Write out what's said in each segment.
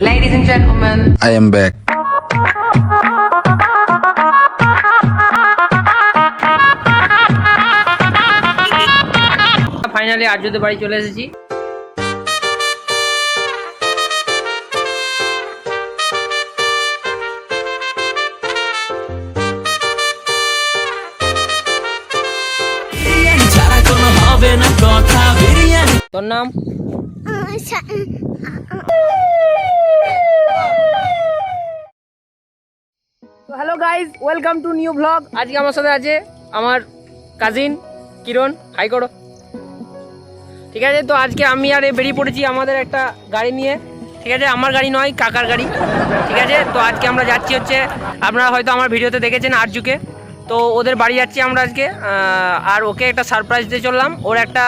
Ladies and gentlemen, I am back. Finally আর্যদের বাড়ি চলে এসেছি তোর নাম? Hello guys welcome to new blog আজকে আমার সাথে আছে আমার কাজিন কিরণ। হাই করো। ঠিক আছে, তো আজকে আমি আর বেরিয়ে পড়েছি আমাদের একটা গাড়ি নিয়ে। ঠিক আছে, আমার গাড়ি নয়, কাকার গাড়ি। ঠিক আছে, তো আজকে আমরা যাচ্ছি হচ্ছে, আপনারা হয়তো আমার ভিডিওতে দেখেছেন আরজুকে। তো ওদের বাড়ি যাচ্ছি আমরা আজকে। আর ওকে একটা সারপ্রাইজ দিয়ে চললাম। ওর একটা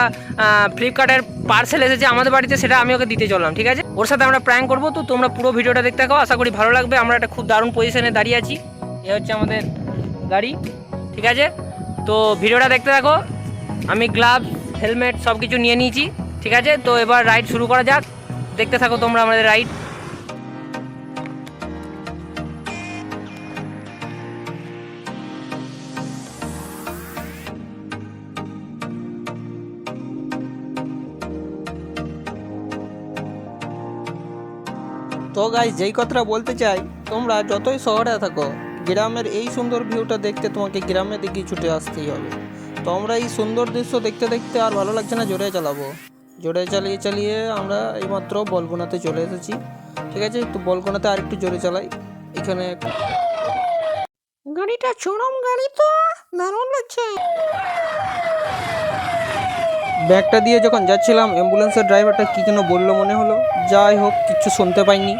ফ্লিপকার্টের পার্সেল এসেছে আমাদের বাড়িতে, সেটা আমি ওকে দিতে চললাম। ঠিক আছে, ওর সাথে আমরা প্র্যাঙ্ক করব। তো তোমরা পুরো ভিডিওটা দেখতে থাকো, আশা করি ভালো লাগবে। আমরা একটা খুব দারুণ পজিশনে দাঁড়িয়ে আছি। এ হচ্ছে আমাদের গাড়ি, ঠিক আছে? তো ভিডিওটা দেখতে থাকো। আমি গ্লাভস হেলমেট সব কিছু নিয়ে নিয়েছি, ঠিক আছে? তো এবার রাইড শুরু করা যাক। দেখতে থাকো তোমরা আমাদের রাইড তো গাইজ যেই কথাটা বলতে চাই, তোমরা যতই শহরে থাকো গ্রামের এই সুন্দর ভিউটা দেখতে তোমাকে গ্রামে দিকে ছুটে আসতেই হবে। তো আমরা এই সুন্দর দৃশ্য দেখতে দেখতে আর ভালো লাগছে না জোরে চালাবো। জোরে চালিয়ে চালিয়ে আমরা এইমাত্র বলগুনাতে চলে এসেছি। ঠিক আছে তো বলগুনাতে আর একটু জোরে চালাই। এখানে গাড়িটা চরম গাড়ি তো দারুণ লাগছে। ব্যাগটা দিয়ে যখন যাচ্ছিলাম অ্যাম্বুলেন্সের ড্রাইভারটা কী যেন বলল মনে হলো। যাই হোক কিছু শুনতে পাইনি।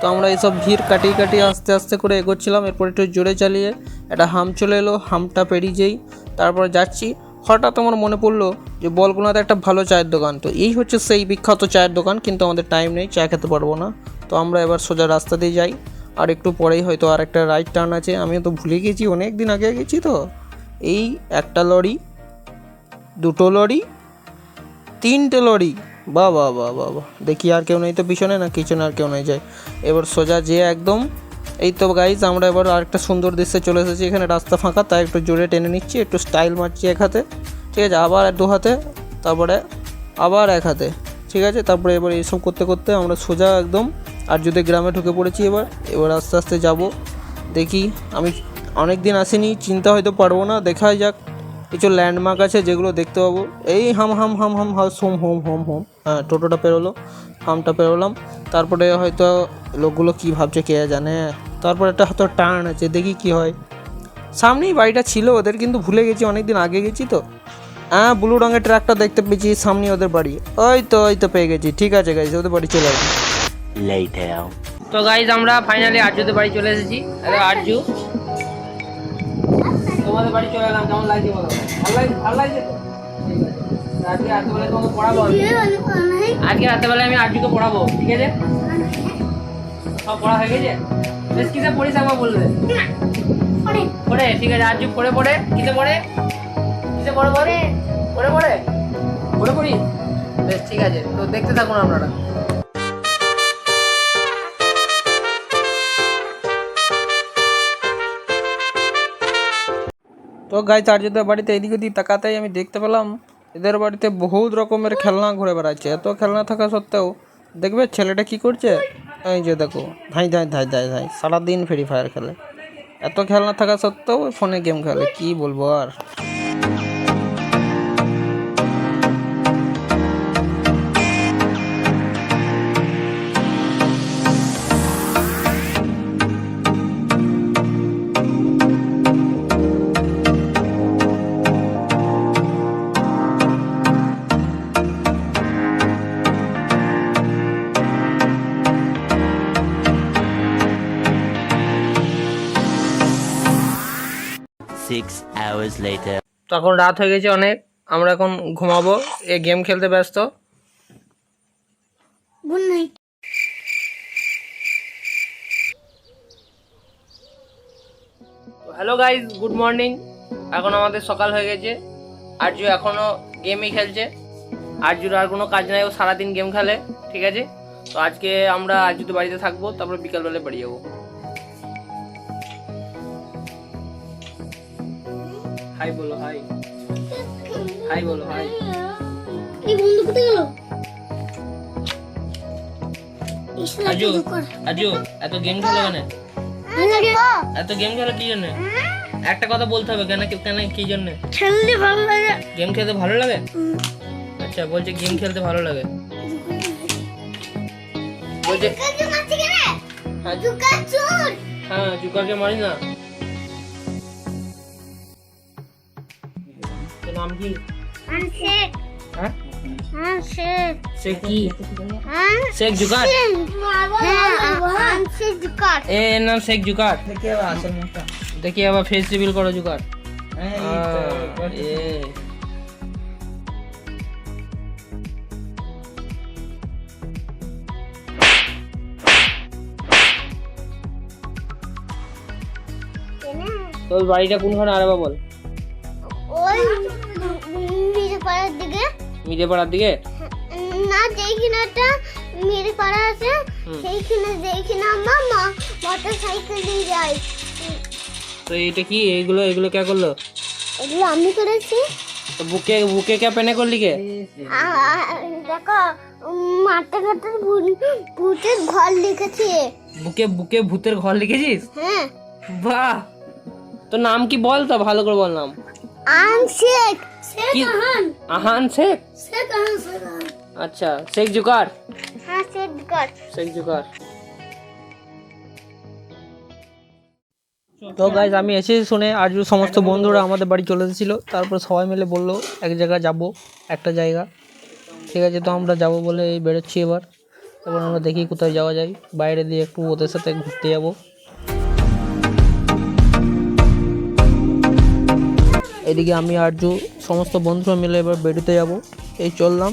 তো আমরা এইসব ভিড় কাটিয়ে কাটিয়ে আস্তে আস্তে করে এগোচ্ছিলাম। এরপর একটু জোরে চালিয়ে একটা হাম চলে এলো, হামটা পেরিয়ে যেই। তারপর যাচ্ছি। হঠাৎ আমার মনে পড়ল যে বলগুনাতে একটা ভালো চায়ের দোকান। তো এই হচ্ছে সেই বিখ্যাত চায়ের দোকান, কিন্তু আমাদের টাইম নেই, চা খেতে পারব না। তো আমরা এবার সোজা রাস্তা দিয়ে যাই। আর একটু পরেই হয়তো আর একটা রাইট টার্ন আছে। আমি তো ভুলে গেছি, অনেক দিন আগে গেছি তো। এই একটা লরি, দুটো লরি, তিনটে লরি। বাহ বাহ বা বাহ বাহ। দেখি আর কেউ নেই তো পিছনে না পিছনে আর কেউ নেই যায় এবার সোজা যে একদম, এই তো গাইজ আমরা এবার আরেকটা সুন্দর দৃশ্যে চলে এসেছি। এখানে রাস্তা ফাঁকা, তাই একটু জোরে টেনে নিচ্ছি, একটু স্টাইল মারছি এক হাতে। ঠিক আছে, আবার দু হাতে, তারপরে আবার এক হাতে। ঠিক আছে, তারপরে এবার এইসব করতে করতে আমরা সোজা একদম, আর যদি গ্রামে ঢুকে পড়েছি এবার এবার আস্তে আস্তে যাব। দেখি, আমি অনেক দিন আসিনি, চিন্তা হয়তো পারব না দেখা যাক। কিছু ল্যান্ডমার্ক আছে যেগুলো দেখতে পাবো। এই হাম হাম হাম হাম house home home home home. হ্যাঁ টোটোটা পেরোলো হামটা পেরোলাম। তারপরে হয়তো লোকগুলো কি ভাবছে কে জানে। তারপর একটা হয়তো টার্ন আছে দেখি কি হয়। সামনেই বাড়িটা ছিল ওদের কিন্তু ভুলে গেছি অনেক দিন আগে গেছি তো। হ্যাঁ ব্লু রঙের ট্রাকটা দেখতে পেয়েছি সামনে ওদের বাড়ি। ওই তো ওই তো পেয়ে গেছি। ঠিক আছে গাইজ ওদের বাড়ি চলে আসবে। তো গাইজ আমরা ফাইনালি আর্যদের বাড়ি চলে এসেছি। আরে আর্যু। তোমাদের বাড়ি চলে এলাম, কেমন লাগছে বলো? ভালো লাগছে? ভালো লাগছে? আজকে রাত্রেবেলায় তোমাকে। আজকে আমি পড়াবো, ঠিক আছে? সব পড়া হয়ে গেছে? বেশ, কিসে পড়িস একবার বলবে পড়ে, ঠিক আছে আর্যু পড়ে পড়ে। কিসে পড়ে? কিসে পড়ে পড়ে? পড়ে পড়ে? পড়ে পড়ি? বেশ, ঠিক আছে, তো দেখতে থাকুন আপনারা। তো গাই আর্যদের বাড়িতে এদিক ওদিক তাকাতেই আমি দেখতে পেলাম, এদের বাড়িতে বহুত রকমের খেলনা ঘুরে বেড়াচ্ছে। এত খেলনা থাকা সত্ত্বেও, দেখবে ছেলেটা কি করছে? এই যে দেখো, ধাই ধাই ধাই ধাই ধাই, সারাদিন ফ্রি ফায়ার খেলে। এত খেলনা থাকা সত্ত্বেও ফোনে গেম খেলে, কি বলব আর? Six hours later. তখন রাত হয়ে গেছে অনেক। আমরা এখন ঘুমাবো। এ গেম খেলতে ব্যস্ত। Good night hello guys good morning এখন আমাদের সকাল হয়ে গেছে। আর্যু এখনও গেমই খেলছে। আর্যুর আর কোনো কাজ নাই। ও সারাদিন গেম খেলে। ঠিক আছে? তো আজকে আমরা আজ যদি বাড়িতে থাকব। তারপরে বিকালবেলায় বাড়ি যাব। হাই বলো হাই। হাই বলো হাই। এই বন্ধু কোথায় গেল? আজু আজু এত গেম খেলো কেন? এত গেম খেলো কি জন্য? একটা কথা বলতে হবে কেন কেন কি জন্য? খেলতে ভালো লাগে। গেম খেলতে ভালো লাগে? আচ্ছা বলছে গেম খেলতে ভালো লাগে। বলছে হ্যাঁ, হ্যাঁ জুকারকে মারি না। নাম কি? হ্যাঁ? সে কি? শেখ জুকার? এ এর নাম শেখ জুকার। দেখি আবার ফেস রিভিল করো জুকার। তোর বাড়িটা কোনখানে আরে বল? ওই দিকে মিজে পাড়ার দিকে? না যেইখানে একটা মেরে পাড়া আছে। সেইখানে যেইখানে আমার মা মোটর সাইকেল নিয়ে যায়। তো এইটা কি? এইগুলো এগুলো কে করল? এগুলো আমি করেছি। তো বুকে বুকে কে পেনে করলি কে? দেখো মাঠে ঘাটে ভূতের ঘর লিখেছি। বুকে বুকে ভূতের ঘর লিখেছিস? হ্যাঁ। বাহ! তোর নাম কি বল তো ভালো করে বল নাম। আন শেখ। কি? আহান। আহান শেখ? শেখ আহান শেখ আচ্ছা শেখ জুকার? হ্যাঁ শেখ ঘর শেখ জুকার। তো গাইজ আমি এসে শুনে আজ সমস্ত বন্ধুরা আমাদের বাড়ি চলে এসেছিল তারপর সবাই মিলে বলল এক জায়গায় যাব একটা জায়গা। ঠিক আছে তো আমরা যাব বলে বেরোচ্ছি এবার। এবার আমরা দেখি কোথায় যাওয়া যায়। বাইরে দিয়ে একটু ওদের সাথে ঘুরতে যাব। এদিকে আমি আর্য সমস্ত বন্ধুরা মিলে এবার বেরোতে যাব। এই চললাম।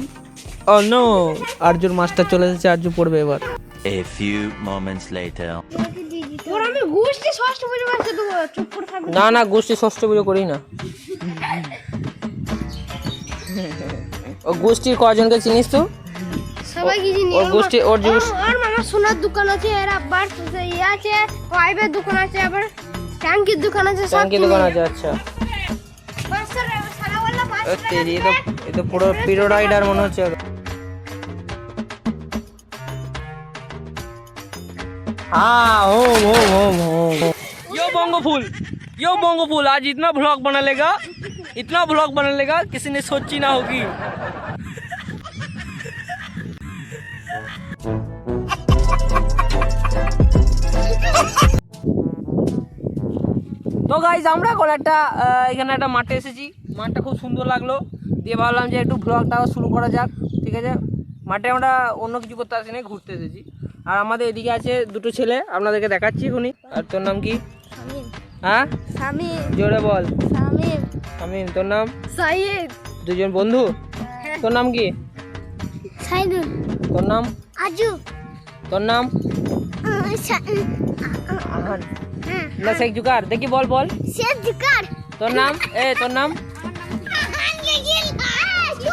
ও নো আর্যুর মাস্টার চলে এসেছে আর্য পড়বে এবার। A few moments later. না না গোষ্ঠী ষষ্ঠ পুজো করি না। ও গোষ্ঠীর কজনকে চিনিস তো সবাই কি ওর গোষ্ঠী ওর যে আর মামার সোনার দোকান আছে এর আবার ইয়ে আছে পাইপের দোকান আছে আবার ট্যাঙ্কির দোকান আছে দোকান আছে আচ্ছা। তেরি এ তো এ তো পুরো পিরো রাইডার মনে হচ্ছে हाँ होम होम होम होम यो बोंगो फूल यो बोंगो फूल आज इतना ब्लॉग बना लेगा इतना ब्लॉग बना लेगा किसी ने सोची ना होगी তো গাইজ আমরা এখন একটা আহ, এখানে একটা মাঠে এসেছি মাঠটা খুব সুন্দর লাগল। দিয়ে ভাবলাম যে একটু ব্লগটাও শুরু করা যাক ঠিক আছে? মাঠে আমরা অন্য কিছু করতে আসিনি ঘুরতে এসেছি। আর আমাদের এদিকে আছে দুটো ছেলে আপনাদেরকে দেখাচ্ছি এখনই। আর তোর নাম কি? হ্যাঁ? জোরে বল। তোর নাম? সাইদ। দুজন বন্ধু? তোর নাম কি? সাইদুল। তোর নাম? আজু। তোর নাম? আহান। না শেখ জুকার। দেখি বল বল। শেখ জুকার। তোর নাম? এ তোর নাম?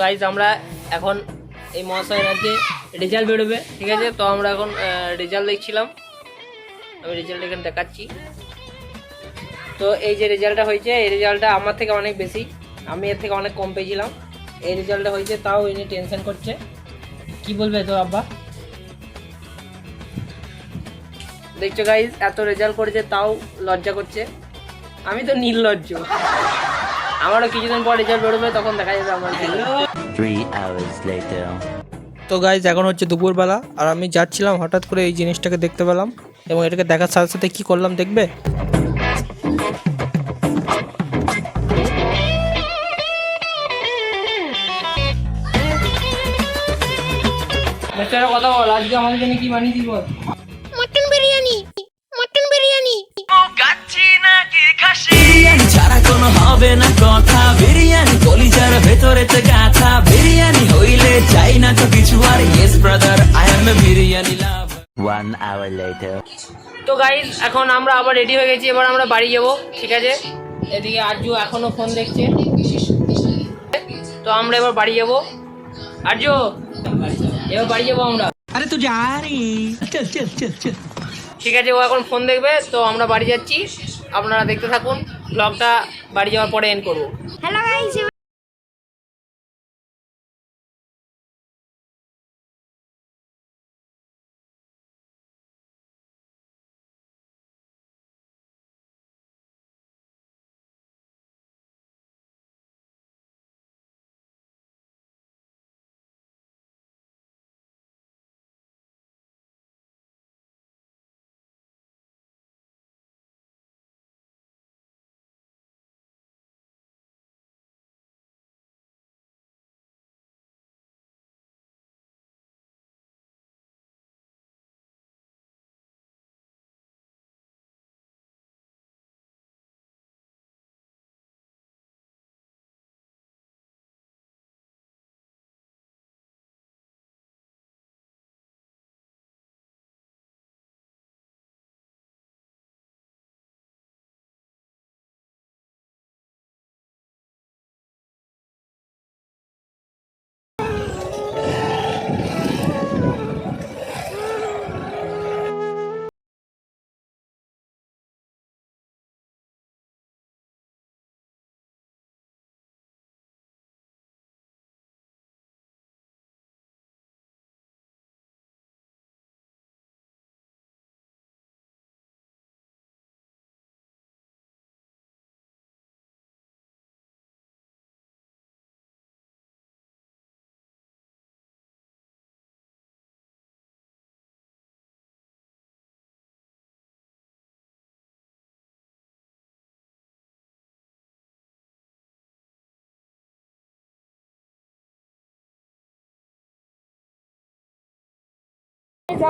গাইজ আমরা এখন এই মহাশয়ের আজকে রেজাল্ট বেরোবে, ঠিক আছে? তো আমরা এখন রেজাল্ট দেখছিলাম। আমি রেজাল্ট এখানে দেখাচ্ছি। তো এই যে রেজাল্টটা হয়েছে, এই রেজাল্টটা আমার থেকে অনেক বেশি। আমি এর থেকে অনেক কম পেয়েছিলাম। এই রেজাল্টটা হয়েছে, তাও ইনি টেনশন করছে। কি বলবে তোর আব্বা? দেখছ গাইজ এত রেজাল্ট করেছে, তাও লজ্জা করছে। আমি তো নির্লজ্জ। আমারও কিছুদিন পর রেজাল্ট বেরোবে তখন দেখা যাবে আমার তো গাইজ এখন হচ্ছে দুপুরবেলা আর আমি যাচ্ছিলাম হঠাৎ করে এই জিনিসটাকে দেখতে পেলাম এবং এটাকে দেখার সাথে সাথে কি করলাম দেখবে? কথা বল আজকে আমাদের জন্য কি বানিয়েছিস বল? মটন বিরিয়ানি মটন বিরিয়ানি বিরিয়ানি ছাড়া কোনো হবে না কথা। বিরিয়ানি কলিজার ভেতরেতে গাথা। বিরিয়ানি হইলে চাই না তো কিছু। আর yes brother I am a biryani love One hour later. তো গাইজ এখন আমরা আবার রেডি হয়ে গেছি। এবার আমরা বাড়ি যাব ঠিক আছে? এদিকে আরজু এখনও ফোন দেখছে। তো আমরা এবার বাড়ি যাব। আরজু এবার বাড়ি যাব আমরা। আরে তুই যা রে। চল চল চল চল। ঠিক আছে, ও এখন ফোন দেখবে, তো আমরা বাড়ি যাচ্ছি। আপনারা দেখতে থাকুন ব্লগটা বাড়ি যাওয়ার পরে এন্ড করব। হ্যালো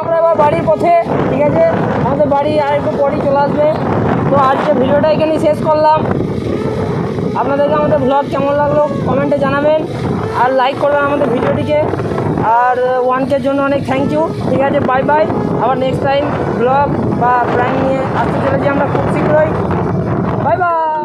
আমরা এবার বাড়ির পথে, ঠিক আছে? আমাদের বাড়ি আর একটু পরেই চলে আসবে। তো আজকে ভিডিওটা এখানেই শেষ করলাম। আপনাদেরকে আমাদের ব্লগ কেমন লাগল কমেন্টে জানাবেন। আর লাইক করবেন আমাদের ভিডিওটিকে। আর ওয়ান ওয়ানকের জন্য অনেক থ্যাংক ইউ ঠিক আছে? বাই বাই আবার নেক্সট টাইম ব্লগ বা প্রাইম নিয়ে আসতে চলেছি আমরা খুব শীঘ্রই। Bye bye